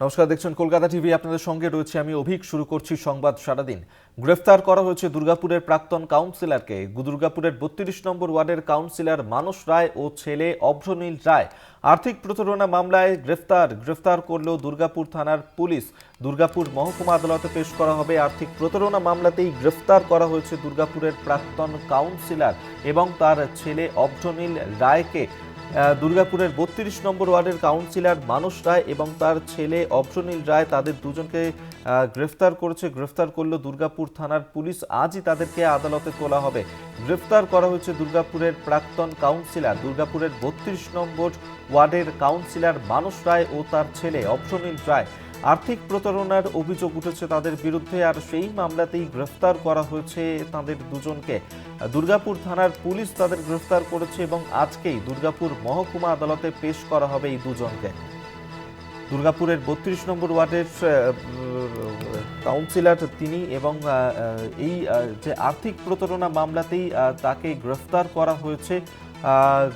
নমস্কার, দেখছেন কলকাতা টিভি। আপনাদের সঙ্গে রয়েছে আমি অভিক। শুরু করছি সংবাদ সারাদিন। গ্রেফতার করা হয়েছে দুর্গাপুরের প্রাক্তন কাউন্সিলরকে। দুর্গাপুরের বত্রিশ নম্বর ওয়ার্ডের কাউন্সিলর মানস রায় ও ছেলে অভ্রনীল রায়। আর্থিক প্রতারণা মামলায় গ্রেফতার। গ্রেফতার করল দুর্গাপুর থানার পুলিশ। দুর্গাপুর মহকুমা আদালতে পেশ করা হবে আর্থিক প্রতারণা মামলাতেই গ্রেফতার করা হয়েছে দুর্গাপুরের প্রাক্তন কাউন্সিলর এবং তার ছেলে অভ্রনীল রায়কে। দুর্গাপুরের বত্রিশ নম্বর ওয়ার্ডের কাউন্সিলর মানস রায় এবং তার ছেলে অপ্রনীল রায় তাদের দুজনকে গ্রেফতার করেছে। গ্রেফতার করল দুর্গাপুর থানার পুলিশ। আজই তাদেরকে আদালতে তোলা হবে। গ্রেফতার করা হয়েছে দুর্গাপুরের প্রাক্তন কাউন্সিলর। দুর্গাপুরের বত্রিশ নম্বর ওয়ার্ডের কাউন্সিলর মানস রায় ও তার ছেলে অপ্রনীল রায়। আর্থিক প্রতারণার অভিযোগ উঠেছে তাদের বিরুদ্ধে, আর সেই মামলাতেই গ্রেফতার করা হয়েছে তাদের দুজনকে। দুর্গাপুর থানার পুলিশ তাদের গ্রেফতার করেছে এবং আজকেই দুর্গাপুর মহকুমা আদালতে পেশ করা হবে এই দুজনকে। দুর্গাপুরের বত্রিশ নম্বর ওয়ার্ডের কাউন্সিলর তিনি এবং এই যে আর্থিক প্রতারণা মামলাতেই তাকে গ্রেফতার করা হয়েছে।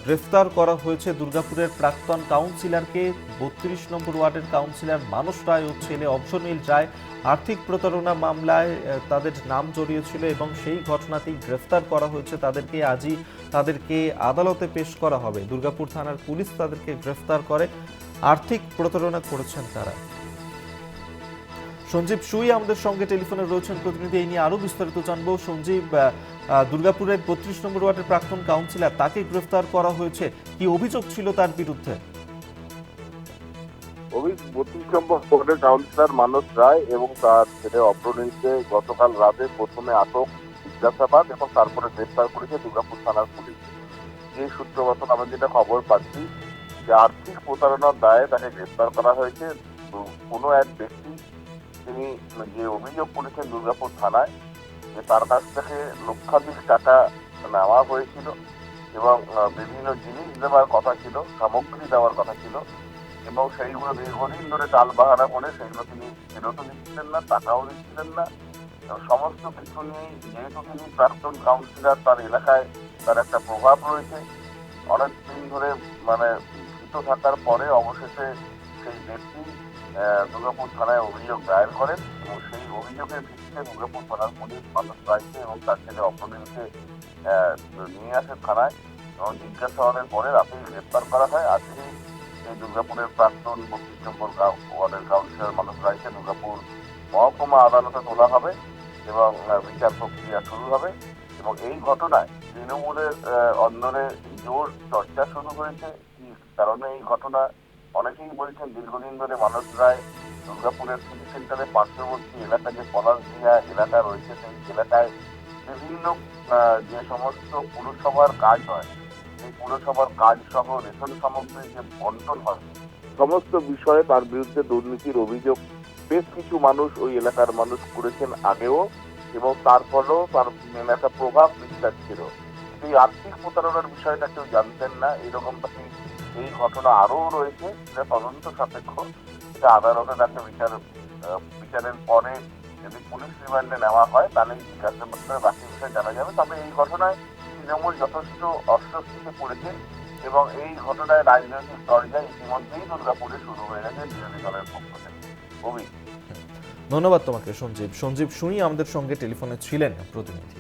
গ্রেফতার করা হয়েছে দুর্গাপুরের প্রাক্তন কাউন্সিলরকে। বত্রিশ নম্বর ওয়ার্ডের কাউন্সিলর মানস রায় ও ছেলে অভ্রনীল রায় আর্থিক প্রতারণা মামলায় তাদের নাম জড়িয়েছিল এবং সেই ঘটনাতেই গ্রেফতার করা হয়েছে। তাদেরকে আজই তাদেরকে আদালতে পেশ করা হবে। দুর্গাপুর থানার পুলিশ তাদেরকে গ্রেফতার করে। আর্থিক প্রতারণা করেছেন তারা। সঞ্জীব সুই আমাদের সঙ্গে টেলিফোনে রয়েছেন প্রতিনিধি, এই নিয়ে আরও বিস্তারিত জানব। সঞ্জীব দুর্গাপুরের বত্রিশ নম্বর ওয়ার্ডের প্রাক্তন কাউন্সিলর, তাকে গ্রেফতার করা হয়েছে। কি অভিযোগ ছিল তার বিরুদ্ধে? বত্রিশ নম্বর ওয়ার্ডের কাউন্সিলর মানস রায় এবং তার ছেলে অপ্রনীলকে গতকাল রাতে প্রথমে আটক জিজ্ঞাসাবাদ এবং তারপরে গ্রেফতার করেছে দুর্গাপুর থানার পুলিশ। যে সূত্র মতন আমরা যেটা খবর পাচ্ছি যে আর্থিক প্রতারণার দায়ে তাকে গ্রেফতার করা হয়েছে। কোনো এক ব্যক্তি তিনি যে অভিযোগ করেছেন দুর্গাপুর থানায় যে তার কাছ থেকে লক্ষাধিক টাকা নেওয়া হয়েছিল এবং বিভিন্ন জিনিস দেওয়ার কথা ছিল সামগ্রী দেওয়ার কথা ছিল এবং সেইগুলো দীর্ঘদিন ধরে টাল বাহানা করে সেগুলো তিনি ফেরতও দিচ্ছিলেন না, টাকাও দিচ্ছিলেন না। সমস্ত কিছু নিয়েই যেহেতু তিনি প্রাক্তন কাউন্সিলর তার এলাকায় তার একটা প্রভাব রয়েছে অনেক দিন ধরে মানে ভীত থাকার পরে অবশেষে সেই ব্যক্তি দুর্গাপুর থানায় অভিযোগ দায়ের করেন এবং সেই অভিযোগের ভিত্তিতে দুর্গাপুর থানার পুলিশ মানুষ রায়কে এবং তার ছেলে অপ্রনীলকে আহ, নিয়ে আসে থানায় এবং জিজ্ঞাসাবাদের পরে রাতেই গ্রেপ্তার করা হয়। আজকে এই দুর্গাপুরের প্রাক্তন বত্রিশ নম্বর ওয়ার্ডের কাউন্সিলর মানুষ রায়কে দুর্গাপুর মহকুমা আদালতে তোলা হবে এবং বিচার প্রক্রিয়া শুরু হবে এবং এই ঘটনায় তৃণমূলের অন্দরে জোর চর্চা শুরু হয়েছে। কি কারণে এই ঘটনা অনেকেই বলছেন দীর্ঘদিন ধরে মানুষ রায় দুর্গাপুরের সিটি সেন্টারের পার্শ্ববর্তী এলাকা যে পলাশদিয়া এলাকা রয়েছে, সেই এলাকায় বিভিন্ন যে সমস্ত পুরসভার কাজ হয়, সেই পুরসভার কাজ সহ রেশন সামগ্রীর যে বন্টন হয়, সমস্ত বিষয়ে তার বিরুদ্ধে দুর্নীতির অভিযোগ বেশ কিছু মানুষ ওই এলাকার মানুষ করেছেন আগেও এবং তার মানে একটা প্রভাব বিস্তার ছিল এই আর্থিক প্রতারণার বিষয়টা কেউ জানতেন না এরকম তাকে এই ঘটনা আরও রয়েছে যেটা তদন্ত সাপেক্ষ। এটা আদালতের একটা বিচার বিচারের পরে যদি পুলিশ রিমান্ডে নেওয়া হয়, তাহলে জিজ্ঞাসাবাদের বাকি বিষয় জানা যাবে। তবে এই ঘটনায় তৃণমূল যথেষ্ট অস্বস্তিতে পড়েছে এবং এই ঘটনায় রাজনৈতিক দরজা ইতিমধ্যেই দুর্গাপুরে শুরু হয়ে গেছে বিরোধী দলের পক্ষ থেকে। ধন্যবাদ তোমাকে, সঞ্জীব। সঞ্জীব সুই আমাদের সঙ্গে টেলিফোনে ছিলেন প্রতিনিধি।